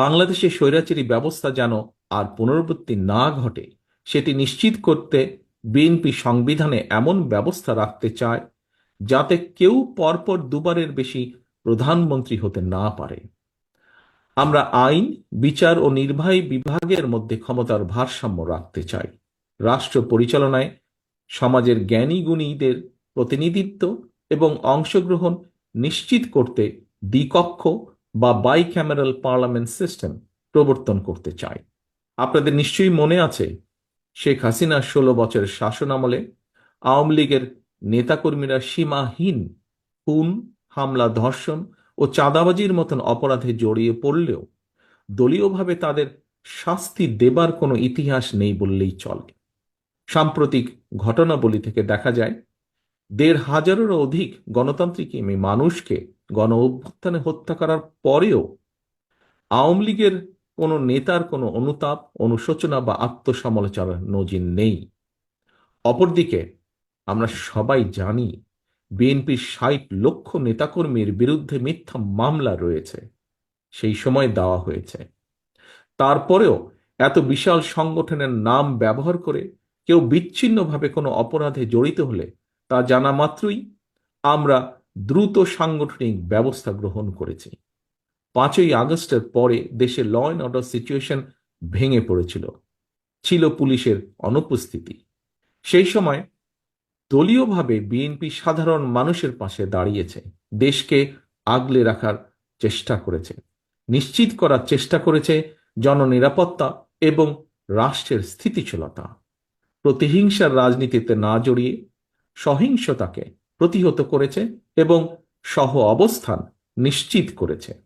বাংলাদেশে স্বৈরাচারী ব্যবস্থা যেন আর পুনরাবৃত্তি না ঘটে, সেটি নিশ্চিত করতে বিএনপি সংবিধানে এমন ব্যবস্থা রাখতে চায় যাতে কেউ পরপর দুবারের বেশি প্রধানমন্ত্রী হতে না পারে। আমরা আইন, বিচার ও নির্বাহী বিভাগের মধ্যে ক্ষমতার ভারসাম্য রাখতে চাই। রাষ্ট্র পরিচালনায় সমাজের জ্ঞানী গুণীদের প্রতিনিধিত্ব এবং অংশগ্রহণ নিশ্চিত করতে দ্বিকক্ষ বা বাই ক্যামেরাল পার্লামেন্ট সিস্টেম প্রবর্তন করতে চাই আপনাদের নিশ্চয়ই মনে আছে, শেখ হাসিনার ষোলো বছরের শাসন আমলে আওয়ামী লীগের নেতাকর্মীরা সীমাহীন খুন, হামলা, ধর্ষণ ও চাঁদাবাজির মতন অপরাধে জড়িয়ে পড়লেও দলীয়ভাবে তাদের শাস্তি দেবার কোনো ইতিহাস নেই বললেই চলে। সাম্প্রতিক ঘটনাবলী থেকে দেখা যায়, দেড় হাজারেরও অধিক গণতান্ত্রিক মানুষকে গণ অভ্যুত্থানে হত্যা করার পরেও আওয়ামী লীগের কোনো নেতার কোনো অনুতাপ, অনুশোচনা বা আত্মসমালোচনার নজির নেই। অপরদিকে, আমরা সবাই জানি, বিএনপির ষাট লক্ষ নেতাকর্মীর বিরুদ্ধে মিথ্যা মামলা রয়েছে। সেই সময় দেওয়া হয়েছে। তারপরেও এত বিশাল সংগঠনের নাম ব্যবহার করে কেউ বিচ্ছিন্নভাবে কোনো অপরাধে জড়িত হলে তা জানা মাত্রই আমরা দ্রুত সাংগঠনিক ব্যবস্থা গ্রহণ করেছে। পাঁচই আগস্টের পরে দেশে ল অ্যান্ড অর্ডার সিচুয়েশন ভেঙে পড়েছিল। ছিল পুলিশের অনুপস্থিতি। সেই সময় দলীয়ভাবে বিএনপি সাধারণ মানুষের পাশে দাঁড়িয়েছে। দেশকে আগলে রাখার চেষ্টা করেছে। নিশ্চিত করার চেষ্টা করেছে জননিরাপত্তা এবং রাষ্ট্রের স্থিতিশীলতা। প্রতিহিংসার রাজনীতিতে না জড়িয়ে সহিংসতাকে প্রতিহত করেছে এবং সহ অবস্থান নিশ্চিত করেছে।